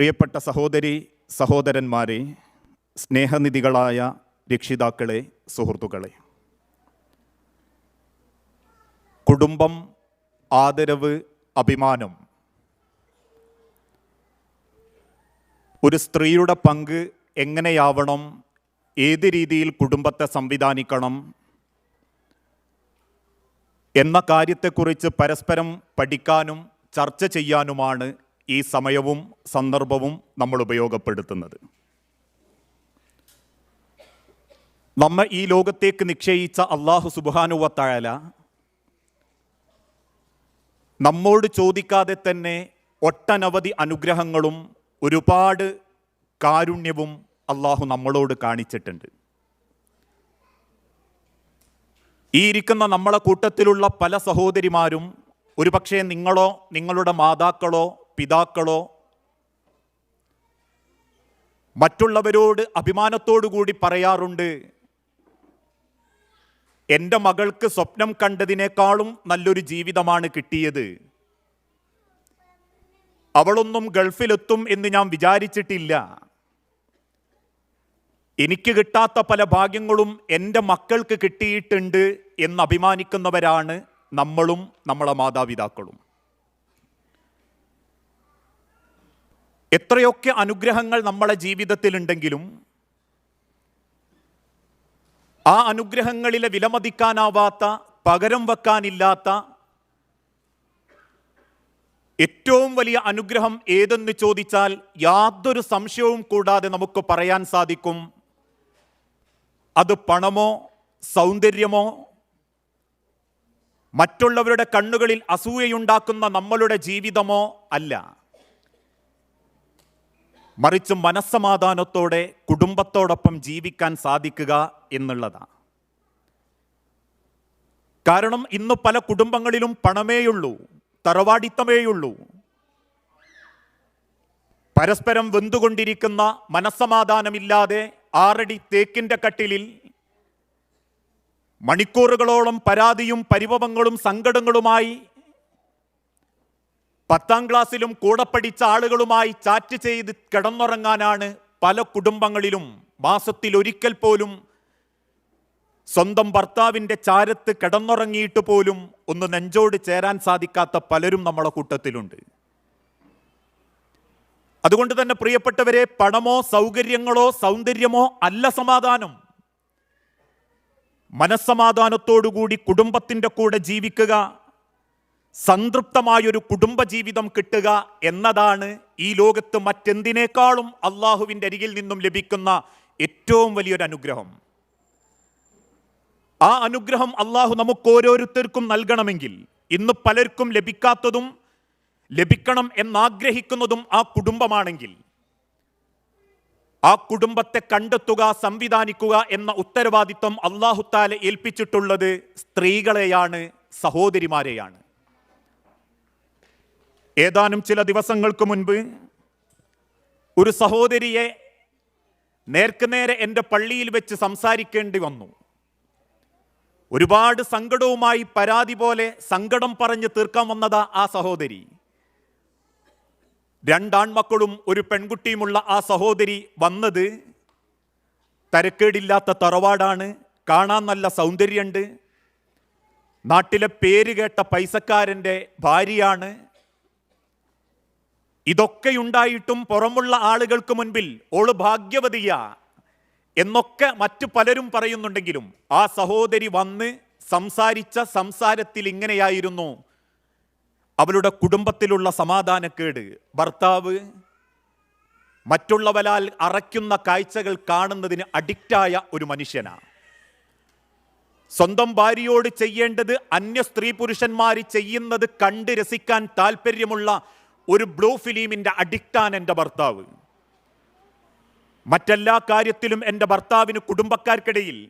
പ്രിയപ്പെട്ട സഹോദരി സഹോദരന്മാരെ സ്നേഹനിധികളായ രക്ഷിതാക്കളെ സുഹൃത്തുക്കളെ. കുടുംബം ആദരവ് അഭിമാനം. ഒരു സ്ത്രീയുടെ പങ്ക് എങ്ങനെയാവണം? ഏത് രീതിയിൽ കുടുംബത്തെ സംവിധാനിക്കണം? എന്ന കാര്യത്തെക്കുറിച്ച് പരസ്പരം പഠിക്കാനും ചർച്ച ചെയ്യാനുമാണ് ഈ സമയവും സന്ദർഭവും നമ്മൾ ഉപയോഗപ്പെടുത്തുന്നത്. നമ്മ ഈ ലോകത്തേക്ക് നിക്ഷയിച്ച അള്ളാഹു സുബാനുവത്തായാല നമ്മോട് ചോദിക്കാതെ തന്നെ ഒട്ടനവധി അനുഗ്രഹങ്ങളും ഒരുപാട് കാരുണ്യവും അള്ളാഹു നമ്മളോട് കാണിച്ചിട്ടുണ്ട്. ഈ ഇരിക്കുന്ന നമ്മളെ കൂട്ടത്തിലുള്ള പല സഹോദരിമാരും ഒരുപക്ഷെ നിങ്ങളോ നിങ്ങളുടെ മാതാക്കളോ പിതാക്കളോ മറ്റുള്ളവരോട് അഭിമാനത്തോടു കൂടി പറയാറുണ്ട് എന്റെ മകൾക്ക് സ്വപ്നം കണ്ടതിനേക്കാളും നല്ലൊരു ജീവിതമാണ് കിട്ടിയത്. അവളൊന്നും ഗൾഫിലെത്തും എന്ന് ഞാൻ വിചാരിച്ചിട്ടില്ല. എനിക്ക് കിട്ടാത്ത പല ഭാഗ്യങ്ങളും എന്റെ മക്കൾക്ക് കിട്ടിയിട്ടുണ്ട് എന്ന് അഭിമാനിക്കുന്നവരാണ് നമ്മളും നമ്മളെ മാതാപിതാക്കളും. എത്രയൊക്കെ അനുഗ്രഹങ്ങൾ നമ്മളെ ജീവിതത്തിലുണ്ടെങ്കിലും ആ അനുഗ്രഹങ്ങളിലെ വിലമതിക്കാനാവാത്ത പകരം വെക്കാനില്ലാത്ത ഏറ്റവും വലിയ അനുഗ്രഹം ഏതെന്ന് ചോദിച്ചാൽ യാതൊരു സംശയവും കൂടാതെ നമുക്ക് പറയാൻ സാധിക്കും. അത് പണമോ സൗന്ദര്യമോ മറ്റുള്ളവരുടെ കണ്ണുകളിൽ അസൂയയുണ്ടാക്കുന്ന നമ്മളുടെ ജീവിതമോ അല്ല. മറിച്ച് മനസ്സമാധാനത്തോടെ കുടുംബത്തോടൊപ്പം ജീവിക്കാൻ സാധിക്കുക എന്നുള്ളതാണ്. കാരണം ഇന്ന് പല കുടുംബങ്ങളിലും പണമേയുള്ളൂ തറവാടിത്തമേയുള്ളൂ. പരസ്പരം വെന്തുകൊണ്ടിരിക്കുന്ന മനസ്സമാധാനമില്ലാതെ ആറടി തേക്കിന്റെ കട്ടിലിൽ മണിക്കൂറുകളോളം പരാതിയും പരിഭവങ്ങളും സങ്കടങ്ങളുമായി പത്താം ക്ലാസ്സിലും കൂടെ പഠിച്ച ആളുകളുമായി ചാറ്റ് ചെയ്ത് കിടന്നുറങ്ങാനാണ് പല കുടുംബങ്ങളിലും മാസത്തിൽ ഒരിക്കൽ പോലും സ്വന്തം ഭർത്താവിന്റെ ചാരത്ത് കിടന്നുറങ്ങിയിട്ട് പോലും ഒന്ന് നെഞ്ചോട് ചേരാൻ സാധിക്കാത്ത പലരും നമ്മളെ കൂട്ടത്തിലുണ്ട്. അതുകൊണ്ട് തന്നെ പ്രിയപ്പെട്ടവരെ പണമോ സൗകര്യങ്ങളോ സൗന്ദര്യമോ അല്ല സമാധാനം. മനസ്സമാധാനത്തോടുകൂടി കുടുംബത്തിന്റെ കൂടെ ജീവിക്കുക സംതൃപ്തമായൊരു കുടുംബജീവിതം കിട്ടുക എന്നതാണ് ഈ ലോകത്ത് മറ്റെന്തിനേക്കാളും അള്ളാഹുവിന്റെ അരികിൽ നിന്നും ലഭിക്കുന്ന ഏറ്റവും വലിയൊരു അനുഗ്രഹം. ആ അനുഗ്രഹം അള്ളാഹു നമുക്ക് ഓരോരുത്തർക്കും നൽകണമെങ്കിൽ ഇന്ന് പലർക്കും ലഭിക്കാത്തതും ലഭിക്കണം എന്നാഗ്രഹിക്കുന്നതും ആ കുടുംബമാണെങ്കിൽ ആ കുടുംബത്തെ കണ്ടെത്തുക സംവിധാനിക്കുക എന്ന ഉത്തരവാദിത്വം അള്ളാഹുത്താലെ ഏൽപ്പിച്ചിട്ടുള്ളത് സ്ത്രീകളെയാണ് സഹോദരിമാരെയാണ്. ഏതാനും ചില ദിവസങ്ങൾക്ക് മുൻപ് ഒരു സഹോദരിയെ നേർക്കുനേരെ എന്റെ പള്ളിയിൽ വെച്ച് സംസാരിക്കേണ്ടി വന്നു. ഒരുപാട് സങ്കടവുമായി പരാതി പോലെ സങ്കടം പറഞ്ഞ് തീർക്കാൻ വന്നതാ ആ സഹോദരി. രണ്ടാൺമക്കളും ഒരു പെൺകുട്ടിയുമുള്ള ആ സഹോദരി വന്നത് തരക്കേടില്ലാത്ത തറവാടാണ് കാണാൻ നല്ല സൗന്ദര്യമുണ്ട് നാട്ടിലെ പേര് കേട്ട പൈസക്കാരന്റെ ഭാര്യയാണ് ഇതൊക്കെയുണ്ടായിട്ടും പുറമുള്ള ആളുകൾക്ക് മുൻപിൽ ഓൾ ഭാഗ്യവതിയ എന്നൊക്കെ മറ്റു പലരും പറയുന്നുണ്ടെങ്കിലും ആ സഹോദരി വന്ന് സംസാരിച്ച സംസാരത്തിൽ ഇങ്ങനെയായിരുന്നു. അവളുടെ കുടുംബത്തിലുള്ള സമാധാനക്കേട്. ഭർത്താവ് മറ്റുള്ളവരാൽ അറയ്ക്കുന്ന കാഴ്ചകൾ കാണുന്നതിന് അഡിക്റ്റായ ഒരു മനുഷ്യനാണ് സ്വന്തം ഭാര്യയോട് ചെയ്യേണ്ടത് അന്യ സ്ത്രീ പുരുഷന്മാർ ചെയ്യുന്നത് കണ്ട് രസിക്കാൻ താല്പര്യമുള്ള ഒരു ബ്ലൂ ഫിലിമിന്റെ അഡിക്റ്റാണ് എന്റെ ഭർത്താവ്. മറ്റെല്ലാ കാര്യത്തിലും എന്റെ ഭർത്താവിന് കുടുംബക്കാർക്കിടയിൽ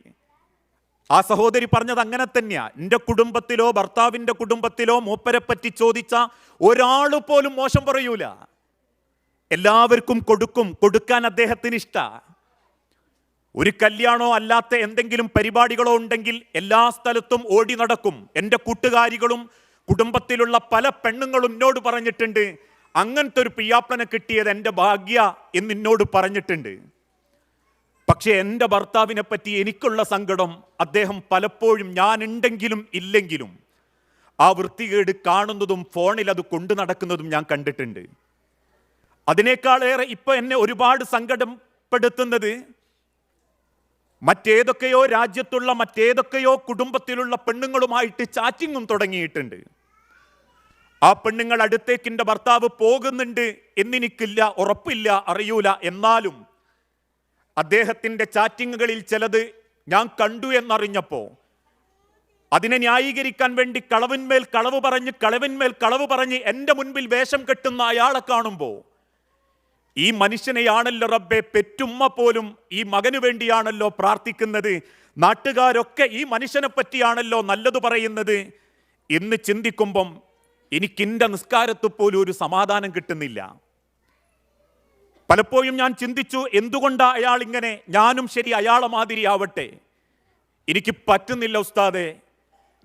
ആ സഹോദരി പറഞ്ഞത് അങ്ങനെ തന്നെയാ. എന്റെ കുടുംബത്തിലോ ഭർത്താവിന്റെ കുടുംബത്തിലോ മൂപ്പരെ പറ്റി ചോദിച്ച ഒരാൾ പോലും മോശം പറയൂല. എല്ലാവർക്കും കൊടുക്കും കൊടുക്കാൻ അദ്ദേഹത്തിന് ഇഷ്ട. ഒരു കല്യാണോ അല്ലാത്ത എന്തെങ്കിലും പരിപാടികളോ ഉണ്ടെങ്കിൽ എല്ലാ സ്ഥലത്തും ഓടി നടക്കും. എന്റെ കൂട്ടുകാരികളും കുടുംബത്തിലുള്ള പല പെണ്ണുങ്ങളും എന്നോട് പറഞ്ഞിട്ടുണ്ട് അങ്ങനത്തെ ഒരു പിയാപ്പനെ കിട്ടിയത് എന്റെ ഭാഗ്യ എന്ന് എന്നോട് പറഞ്ഞിട്ടുണ്ട്. പക്ഷേ എന്റെ ഭർത്താവിനെ പറ്റി എനിക്കുള്ള സങ്കടം അദ്ദേഹം പലപ്പോഴും ഞാൻ ഉണ്ടെങ്കിലും ഇല്ലെങ്കിലും ആ വൃത്തികേട് കാണുന്നതും ഫോണിൽ അത് കൊണ്ടു നടക്കുന്നതും ഞാൻ കണ്ടിട്ടുണ്ട്. അതിനേക്കാളേറെ ഇപ്പൊ എന്നെ ഒരുപാട് സങ്കടപ്പെടുത്തുന്നത് മറ്റേതൊക്കെയോ രാജ്യത്തുള്ള മറ്റേതൊക്കെയോ കുടുംബത്തിലുള്ള പെണ്ണുങ്ങളുമായിട്ട് ചാറ്റിങ്ങും തുടങ്ങിയിട്ടുണ്ട്. ആ പെണ്ണുങ്ങൾ അടുത്തേക്ക് എന്റെ ഭർത്താവ് പോകുന്നുണ്ട് എന്നെനിക്കില്ല ഉറപ്പില്ല അറിയൂല. എന്നാലും അദ്ദേഹത്തിന്റെ ചാറ്റിങ്ങുകളിൽ ചിലത് ഞാൻ കണ്ടു എന്നറിഞ്ഞപ്പോൾ അതിനെ ന്യായീകരിക്കാൻ വേണ്ടി കളവിന്മേൽ കളവ് പറഞ്ഞ് കളവിന്മേൽ കളവ് പറഞ്ഞ് എന്റെ മുൻപിൽ വേഷം കെട്ടുന്ന അയാളെ കാണുമ്പോൾ ഈ മനുഷ്യനെയാണല്ലോ റബ്ബെ പെറ്റുമ്മ പോലും ഈ മകനു വേണ്ടിയാണല്ലോ പ്രാർത്ഥിക്കുന്നത്. നാട്ടുകാരൊക്കെ ഈ മനുഷ്യനെ പറ്റിയാണല്ലോ നല്ലത് പറയുന്നത്. എന്ന് ചിന്തിക്കുമ്പം എനിക്കിന്റെ നിസ്കാരത്തിൽ പോലും ഒരു സമാധാനം കിട്ടുന്നില്ല. പലപ്പോഴും ഞാൻ ചിന്തിച്ചു എന്തുകൊണ്ടാണ് അയാൾ ഇങ്ങനെ ഞാനും ശരി അയാളെ മാതിരി ആവട്ടെ? എനിക്ക് പറ്റുന്നില്ല ഉസ്താദെ.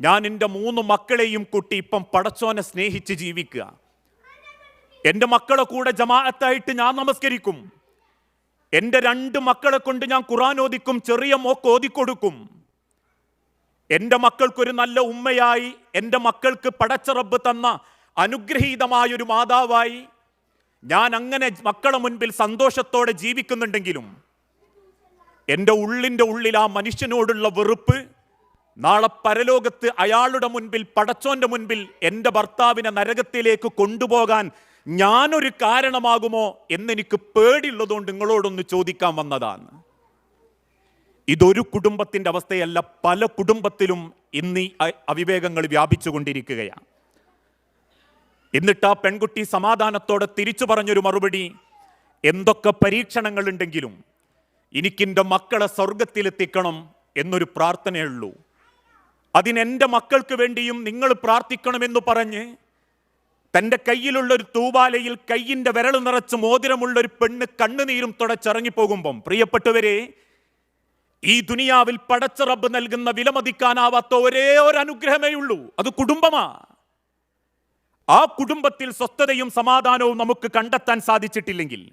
ഞാൻ എന്റെ മൂന്ന് മക്കളെയും കൂട്ടി ഇപ്പം പടച്ചോനെ സ്നേഹിച്ച് ജീവിക്കുക. എന്റെ മക്കളെ കൂടെ ജമാഅത്തായിട്ട് ഞാൻ നമസ്കരിക്കും. എന്റെ രണ്ട് മക്കളെ കൊണ്ട് ഞാൻ ഖുറാൻ ഓദിക്കും ചെറിയ മോക്ക് ഓതിക്കൊടുക്കും. എന്റെ മക്കൾക്കൊരു നല്ല ഉമ്മയായി എന്റെ മക്കൾക്ക് പടച്ചറബ് തന്ന അനുഗ്രഹീതമായൊരു മാതാവായി ഞാൻ അങ്ങനെ മക്കളെ മുൻപിൽ സന്തോഷത്തോടെ ജീവിക്കുന്നുണ്ടെങ്കിലും എന്റെ ഉള്ളിന്റെ ഉള്ളിൽ ആ മനുഷ്യനോടുള്ള വെറുപ്പ് നാളെ പരലോകത്ത് അയാളുടെ മുൻപിൽ പടച്ചോന്റെ മുൻപിൽ എന്റെ ഭർത്താവിനെ നരകത്തിലേക്ക് കൊണ്ടുപോകാൻ ഞാനൊരു കാരണമാകുമോ എന്നെനിക്ക് പേടിയുള്ളതുകൊണ്ട് നിങ്ങളോടൊന്ന് ചോദിക്കാൻ വന്നതാണ്. ഇതൊരു കുടുംബത്തിന്റെ അവസ്ഥയല്ല. പല കുടുംബത്തിലും ഇന്ന് അവിവേകങ്ങൾ വ്യാപിച്ചുകൊണ്ടിരിക്കുകയാണ്. എന്നിട്ട് ആ പെൺകുട്ടി സമാധാനത്തോടെ തിരിച്ചു പറഞ്ഞൊരു മറുപടി എന്തൊക്കെ പരീക്ഷണങ്ങളുണ്ടെങ്കിലും എനിക്കെന്റെ മക്കളെ സ്വർഗത്തിലെത്തിക്കണം എന്നൊരു പ്രാർത്ഥനയുള്ളൂ. അതിനെന്റെ മക്കൾക്ക് വേണ്ടിയും നിങ്ങൾ പ്രാർത്ഥിക്കണമെന്ന് പറഞ്ഞ് തന്റെ കയ്യിലുള്ള ഒരു തൂവാലയിൽ കയ്യിന്റെ വിരൽ നിറച്ച് മോതിരമുള്ള ഒരു പെണ്ണ് കണ്ണുനീരും തുടച്ചിറങ്ങിപ്പോകുമ്പം പ്രിയപ്പെട്ടവരെ ഈ ദുനിയാവിൽ പടച്ച റബ്ബ് നൽകുന്ന വിലമതിക്കാനാവാത്ത ഒരേ ഒരു അനുഗ്രഹമേ ഉള്ളൂ. അത് കുടുംബമാ. ആ കുടുംബത്തിൽ സ്വസ്ഥതയും സമാധാനവും നമുക്ക് കണ്ടെത്താൻ സാധിച്ചിട്ടില്ലെങ്കിൽ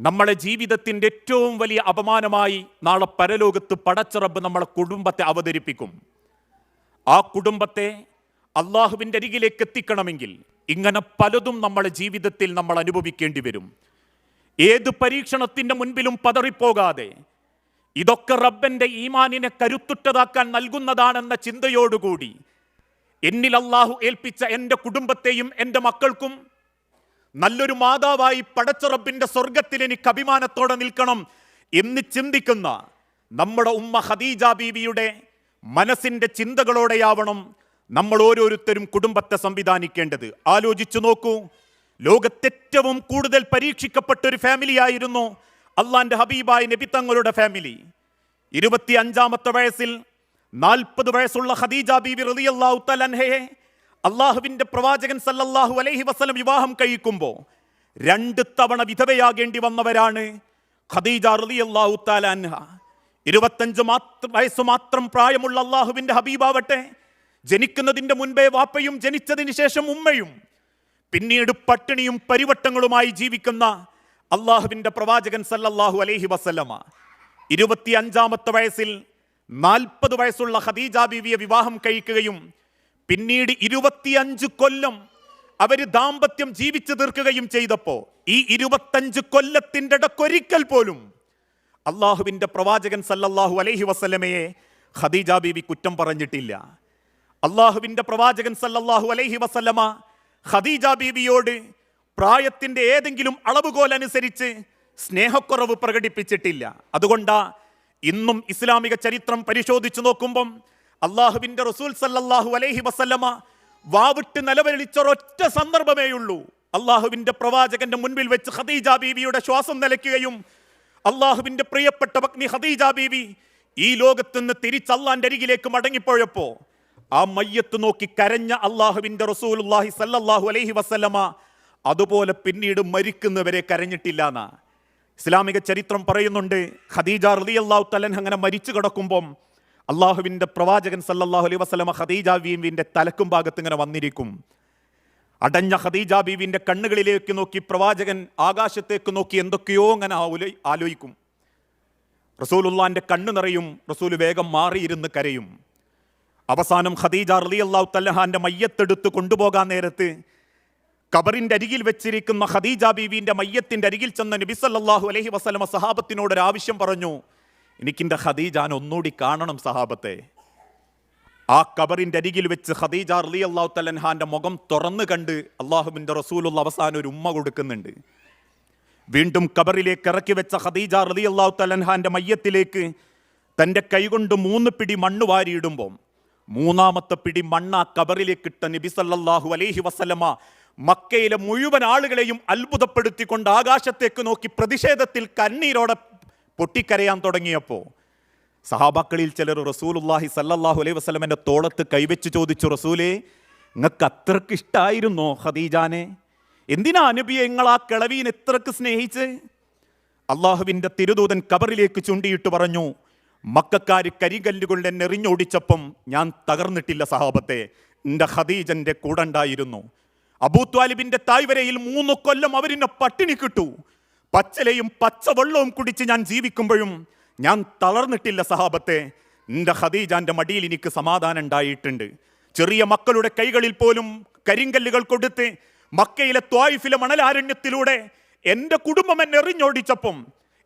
നമ്മളെ ജീവിതത്തിന്റെ ഏറ്റവും വലിയ അപമാനമായി നാളെ പരലോകത്ത് പടച്ച റബ്ബ് നമ്മളെ കുടുംബത്തെ അവതരിപ്പിക്കും. ആ കുടുംബത്തെ അള്ളാഹുവിന്റെ അരികിലേക്ക് എത്തിക്കണമെങ്കിൽ ഇങ്ങനെ പലതും നമ്മളെ ജീവിതത്തിൽ നമ്മൾ അനുഭവിക്കേണ്ടി വരും. ഏത് പരീക്ഷണത്തിന്റെ മുൻപിലും പതറിപ്പോകാതെ ഇതൊക്കെ റബ്ബന്റെ ഈമാനിനെ കരുത്തുറ്റതാക്കാൻ നൽകുന്നതാണെന്ന ചിന്തയോടുകൂടി എന്നിൽ അള്ളാഹു ഏൽപ്പിച്ച എന്റെ കുടുംബത്തെയും എന്റെ മക്കൾക്കും നല്ലൊരു മാതാവായി പടച്ച റബ്ബിന്റെ സ്വർഗത്തിൽ എനിക്ക് അഭിമാനത്തോടെ നിൽക്കണം എന്ന് ചിന്തിക്കുന്ന നമ്മുടെ ഉമ്മ ഖദീജ ബീവിയുടെ മനസ്സിന്റെ ചിന്തകളോടെയാവണം നമ്മൾ ഓരോരുത്തരും കുടുംബത്തെ സംവിധാനിക്കേണ്ടത്. ആലോചിച്ചു നോക്കൂ. ലോകത്തേറ്റവും കൂടുതൽ പരീക്ഷിക്കപ്പെട്ട ഒരു ഫാമിലി ആയിരുന്നു അള്ളാന്റെ ഹബീബായ നബി തങ്ങളുടെ ഫാമിലി ഇരുപത്തി അഞ്ചാമത്തെ വയസ്സിൽ നാൽപ്പത് വയസ്സുള്ള ഖദീജ ബീബി റളിയല്ലാഹു തലൻഹയെ അള്ളാഹുവിന്റെ പ്രവാചകൻ സല്ലല്ലാഹു അലൈഹി വസല്ലം വിവാഹം കഴിക്കുമ്പോൾ രണ്ട് തവണ വിധവയാകേണ്ടി വന്നവരാണ് ഖദീജ റളിയല്ലാഹു അൻഹ. ഇരുപത്തഞ്ച് മാത്രം വയസ്സ് മാത്രം പ്രായമുള്ള അള്ളാഹുവിന്റെ ഹബീബാവട്ടെ ജനിക്കുന്നതിന്റെ മുൻപേ വാപ്പയും ജനിച്ചതിന് ശേഷം ഉമ്മയും പിന്നീട് പട്ടിണിയും പരിവട്ടങ്ങളുമായി ജീവിക്കുന്ന അള്ളാഹുവിന്റെ പ്രവാചകൻ സല്ലല്ലാഹു അലൈഹി വസല്ലമ. ഇരുപത്തി അഞ്ചാമത്തെ വയസ്സിൽ നാൽപ്പത് വയസ്സുള്ള ഖദീജ ബീവിയെ വിവാഹം കഴിക്കുകയും പിന്നീട് ഇരുപത്തിയഞ്ച് കൊല്ലം അവർ ദാമ്പത്യം ജീവിച്ചു തീർക്കുകയും ചെയ്തപ്പോൾ ഈ ഇരുപത്തഞ്ച് കൊല്ലത്തിന്റെ ഇടക്കൊരിക്കൽ പോലും അള്ളാഹുവിന്റെ പ്രവാചകൻ സല്ലല്ലാഹു അലൈഹി വസല്ലമയെ ഖദീജ ബീവി കുറ്റം പറഞ്ഞിട്ടില്ല. അള്ളാഹുവിന്റെ പ്രവാചകൻ സല്ലല്ലാഹു അലൈഹി വസല്ലമ ഖദീജ ബീവിയോട് പ്രായത്തിന്റെ ഏതെങ്കിലും അളവുകോലനുസരിച്ച് സ്നേഹക്കുറവ് പ്രകടിപ്പിച്ചിട്ടില്ല. അതുകൊണ്ടാ ഇന്നും ഇസ്ലാമിക ചരിത്രം പരിശോധിച്ചു നോക്കുമ്പം അള്ളാഹുവിന്റെ റസൂൽ സല്ലല്ലാഹു അലൈഹി വസല്ലമ വാവിട്ട് നിലവലിച്ചൊരൊറ്റ സന്ദർഭമേ ഉള്ളൂ. അള്ളാഹുവിന്റെ പ്രവാചകന്റെ മുൻപിൽ വെച്ച് ഖദീജ ബീവിയുടെ ശ്വാസം നിലയ്ക്കുകയും അള്ളാഹുവിന്റെ പ്രിയപ്പെട്ട പത്നി ഖദീജ ബീവി ഈ ലോകത്ത് നിന്ന് തിരിച്ച് അള്ളാന്റെ അരികിലേക്ക് മടങ്ങിപ്പോയപ്പോൾ ആ മയ്യത്ത് നോക്കി കരഞ്ഞ അള്ളാഹുവിന്റെ റസൂലുള്ളാഹി സല്ലല്ലാഹു അലൈഹി വസല്ലമ അതുപോലെ പിന്നീട് മരിക്കുന്നവരെ കരഞ്ഞിട്ടില്ല എന്നാ ഇസ്ലാമിക ചരിത്രം പറയുന്നുണ്ട് ഖദീജ അള്ളാഹു തലൻ അങ്ങനെ മരിച്ചു കിടക്കുമ്പം അള്ളാഹുവിന്റെ പ്രവാചകൻ സല്ലാഹു അലൈ വസ്ലമ ഖദീജ ബീവിന്റെ തലക്കും ഭാഗത്ത് ഇങ്ങനെ വന്നിരിക്കും. അടഞ്ഞ ഖദീജ ബീവിന്റെ കണ്ണുകളിലേക്ക് നോക്കി പ്രവാചകൻ ആകാശത്തേക്ക് നോക്കി എന്തൊക്കെയോ അങ്ങനെ ആലോചി- ആലോചിക്കും റസൂലുള്ളാന്റെ കണ്ണു നിറയും റസൂൽ വേഗം മാറിയിരുന്ന് കരയും. അവസാനം ഖദീജ റലി അള്ളാഹു തല്ലഹാന്റെ മയ്യത്തെടുത്ത് കൊണ്ടുപോകാൻ നേരത്ത് കബറിന്റെ അരികിൽ വെച്ചിരിക്കുന്ന ഖദീജ ബീവിന്റെ മയ്യത്തിന്റെ അരികിൽ ചെന്ന നബി സല്ലല്ലാഹു അലൈഹി വസല്ലമ സഹാബത്തിനോട് ഒരു ആവശ്യം പറഞ്ഞു. എനിക്കിന്റെ ഖദീജാൻ ഒന്നുകൂടി കാണണം സഹാബത്തെ. ആ കബറിന്റെ അരികിൽ വെച്ച് ഖദീജ അർലി അള്ളാഹു തലൻഹാന്റെ മുഖം തുറന്ന് കണ്ട് അള്ളാഹുവിന്റെ റസൂലുള്ള അവസാനം ഒരു ഉമ്മ കൊടുക്കുന്നുണ്ട്. വീണ്ടും കബറിലേക്ക് ഇറക്കി വെച്ച ഖദീജ റലി അള്ളാഹു തലൻഹാന്റെ മയ്യത്തിലേക്ക് തന്റെ കൈകൊണ്ട് മൂന്ന് പിടി മണ്ണ് വാരിയിടുമ്പോൾ മൂന്നാമത്തെ പിടി മണ്ണ് കബറിലേക്ക് ഇട്ട നബി സല്ലല്ലാഹു അലൈഹി വസല്ലമ മക്കയിലെ മുഴുവൻ ആളുകളെയും അത്ഭുതപ്പെടുത്തിക്കൊണ്ട് ആകാശത്തേക്ക് നോക്കി പ്രതിഷേധത്തിൽ കണ്ണീരോടെ പൊട്ടിക്കരയാൻ തുടങ്ങിയപ്പോൾ സഹാബാക്കളിൽ ചിലർ റസൂലുല്ലാഹി സല്ലല്ലാഹു അലൈഹി വസ്ലമന്റെ തോളത്ത് കൈവച്ച് ചോദിച്ചു റസൂലേ നിങ്ങൾക്ക് അത്രയ്ക്ക് ഇഷ്ടായിരുന്നോ ഖദീജാനെ? എന്തിനാ അനുബിയെ നിങ്ങൾ ആ കിളവീൻ ഇത്രക്ക് സ്നേഹിച്ച്? അള്ളാഹുവിന്റെ തിരുദൂതൻ കബറിലേക്ക് ചൂണ്ടിയിട്ട് പറഞ്ഞു മക്കാർ കരികല്ലുകൾ എന്നെ എറിഞ്ഞോടിച്ചപ്പം ഞാൻ തകർന്നിട്ടില്ല സഹാബത്തെ. എന്റെ ഖദീജന്റെ കൂടെ ഉണ്ടായിരുന്നു. അബൂത്വാലിബിന്റെ തായ്വരയിൽ മൂന്ന് കൊല്ലം അവരിനെ പട്ടിണി കിട്ടു. പച്ചലയും പച്ചവെള്ളവും കുടിച്ച് ഞാൻ ജീവിക്കുമ്പോഴും ഞാൻ തളർന്നിട്ടില്ല സഹാബത്തെ. എന്റെ ഖദീജാന്റെ മടിയിൽ എനിക്ക് സമാധാനം ഉണ്ടായിട്ടുണ്ട്. ചെറിയ മക്കളുടെ കൈകളിൽ പോലും കരിങ്കല്ലുകൾ കൊടുത്ത് മക്കയിലെ ത്വായിഫിലെ മണലാരണ്യത്തിലൂടെ എന്റെ കുടുംബം എന്നെ എറിഞ്ഞോടിച്ചപ്പം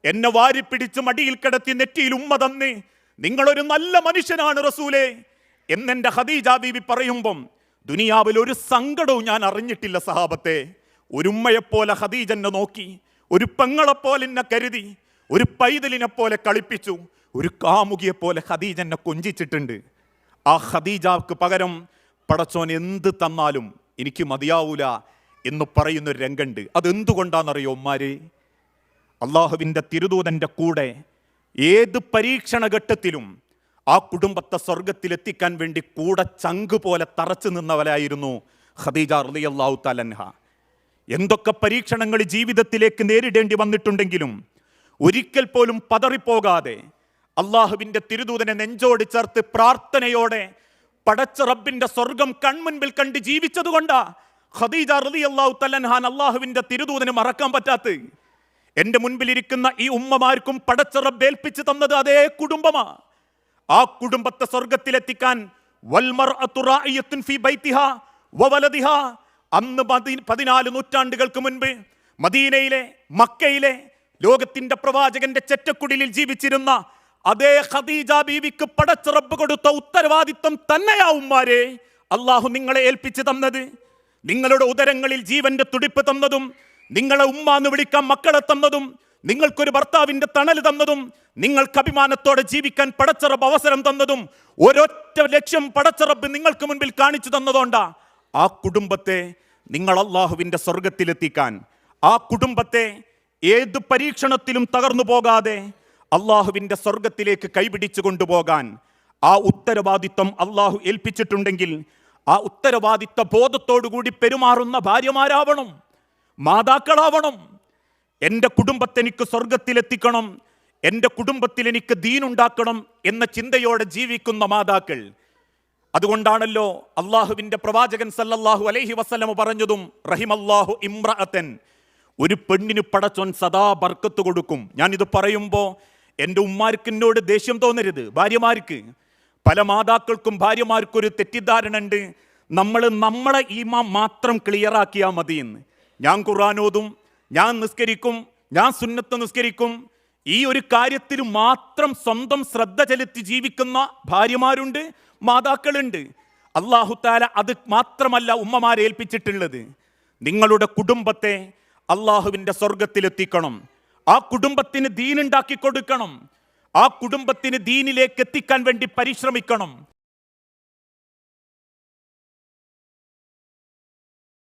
എന്നെ വാരിപ്പിടിച്ച് മടിയിൽ കിടത്തി നെറ്റിയിൽ ഉമ്മ തന്ന് നിങ്ങളൊരു നല്ല മനുഷ്യനാണ് റസൂലെ എന്നെന്റെ ഖദീജ ബീവി പറയുമ്പം ദുനിയാവിൽ ഒരു സങ്കടവും ഞാൻ അറിഞ്ഞിട്ടില്ല സഹാബത്തെ. ഒരു ഉമ്മയെപ്പോലെ ഖദീജനെ നോക്കി ഒരു പെങ്ങളെപ്പോലെ എന്നെ കരുതി ഒരു പൈതലിനെ പോലെ കളിപ്പിച്ചു ഒരു കാമുകിയെ പോലെ ഖദീജനെ കൊഞ്ചിച്ചിട്ടുണ്ട്. ആ ഖദീജാക്ക് പകരം പടച്ചോൻ എന്ത് തന്നാലും എനിക്ക് മതിയാവൂല എന്ന് പറയുന്നൊരു രംഗമുണ്ട് അതെന്തുകൊണ്ടാണെന്നറിയോ ഉമ്മാരെ? അള്ളാഹുവിന്റെ തിരുദൂതന്റെ കൂടെ ഏത് പരീക്ഷണഘട്ടത്തിലും ആ കുടുംബത്തെ സ്വർഗത്തിലെത്തിക്കാൻ വേണ്ടി കൂടെ ചങ്ക് പോലെ തറച്ചു നിന്നവരായിരുന്നു ഖദീജ റളിയല്ലാഹു തലൻഹ എന്തൊക്കെ പരീക്ഷണങ്ങൾ ജീവിതത്തിലേക്ക് നേരിടേണ്ടി വന്നിട്ടുണ്ടെങ്കിലും ഒരിക്കൽ പോലും പതറിപ്പോകാതെ അള്ളാഹുവിന്റെ തിരുദൂതനെ നെഞ്ചോട് ചേർത്ത് പ്രാർത്ഥനയോടെ പടച്ച റബ്ബിന്റെ സ്വർഗം കൺമുൻപിൽ കണ്ട് ജീവിച്ചതുകൊണ്ടാ ഖദീജ അള്ളാഹു തലൻഹാൻ അള്ളാഹുവിന്റെ തിരുദൂതന് മറക്കാൻ പറ്റാത്ത. എന്റെ മുൻപിലിരിക്കുന്ന ഈ ഉമ്മമാർക്കും പടച്ച റബ്ബ് ഏൽപ്പിച്ചു തന്നത് അതേ കുടുംബമാ. ആ കുടുംബത്തെ സ്വർഗത്തിലെത്തിക്കാൻ അന്ന് പതി- പതിനാല് നൂറ്റാണ്ടുകൾക്ക് മുൻപ് മദീനയിലെ മക്കയിലെ ലോകത്തിന്റെ പ്രവാചകന്റെ ചെറ്റക്കുടിലിൽ ജീവിച്ചിരുന്ന അതേ ഖദീജ ബീവിക്ക് പടച്ച റബ്ബ് കൊടുത്ത ഉത്തരവാദിത്വം തന്നെയാവുംമാരെ അള്ളാഹു നിങ്ങളെ ഏൽപ്പിച്ചു തന്നത് നിങ്ങളുടെ ഉദരങ്ങളിൽ ജീവന്റെ തുടിപ്പ് തന്നതും നിങ്ങളെ ഉമ്മ എന്ന് വിളിക്കാൻ മക്കളെ തന്നതും നിങ്ങൾക്കൊരു ഭർത്താവിന്റെ തണൽ തന്നതും നിങ്ങൾക്ക് അഭിമാനത്തോടെ ജീവിക്കാൻ പടച്ചറബ് അവസരം തന്നതും ഒരൊറ്റ ലക്ഷ്യം പടച്ചറബ് നിങ്ങൾക്ക് മുൻപിൽ കാണിച്ചു തന്നതുകൊണ്ടാ ആ കുടുംബത്തെ നിങ്ങൾ അള്ളാഹുവിന്റെ സ്വർഗത്തിലെത്തിക്കാൻ. ആ കുടുംബത്തെ ഏത് പരീക്ഷണത്തിലും തകർന്നു പോകാതെ അള്ളാഹുവിന്റെ സ്വർഗത്തിലേക്ക് കൈപിടിച്ചു കൊണ്ടുപോകാൻ. ആ ഉത്തരവാദിത്വം അള്ളാഹു ഏൽപ്പിച്ചിട്ടുണ്ടെങ്കിൽ ആ ഉത്തരവാദിത്വ ബോധത്തോടുകൂടി പെരുമാറുന്ന ഭാര്യമാരാവണം മാതാക്കളാവണം എന്റെ കുടുംബത്തെ എനിക്ക് സ്വർഗത്തിലെത്തിക്കണം എന്റെ കുടുംബത്തിൽ എനിക്ക് ദീനുണ്ടാക്കണം എന്ന ചിന്തയോടെ ജീവിക്കുന്ന മാതാക്കൾ. അതുകൊണ്ടാണല്ലോ അള്ളാഹുവിന്റെ പ്രവാചകൻ സല്ലല്ലാഹു അലൈഹി വസ്ലമ പറഞ്ഞതും റഹിമല്ലാഹു ഇമ്രഅത്തൻ ഒരു പെണ്ണിന് പടച്ചോൻ സദാ ബർക്കത്ത് കൊടുക്കും. ഞാനിത് പറയുമ്പോൾ എന്റെ ഉമ്മാർക്ക് എന്നോട് ദേഷ്യം തോന്നരുത് ഭാര്യമാർക്ക്. പല മാതാക്കൾക്കും ഭാര്യമാർക്കും ഒരു തെറ്റിദ്ധാരണ ഉണ്ട് നമ്മൾ നമ്മളെ ഈമ മാത്രം ക്ലിയറാക്കിയാൽ മതിയെന്ന്. ഞാൻ ഖുർആാനോതും ഞാൻ നിസ്കരിക്കും ഞാൻ സുന്നത്ത് നിസ്കരിക്കും. ഈ ഒരു കാര്യത്തിൽ മാത്രം സ്വന്തം ശ്രദ്ധ ചെലുത്തി ജീവിക്കുന്ന ഭാര്യമാരുണ്ട് മാതാക്കളുണ്ട്. അള്ളാഹു താല അത് മാത്രമല്ല ഉമ്മമാരെ ഏൽപ്പിച്ചിട്ടുള്ളത്. നിങ്ങളുടെ കുടുംബത്തെ അള്ളാഹുവിന്റെ സ്വർഗത്തിലെത്തിക്കണം ആ കുടുംബത്തിന് ദീനുണ്ടാക്കി കൊടുക്കണം. ആ കുടുംബത്തിന് ദീനിലേക്ക് എത്തിക്കാൻ വേണ്ടി പരിശ്രമിക്കണം.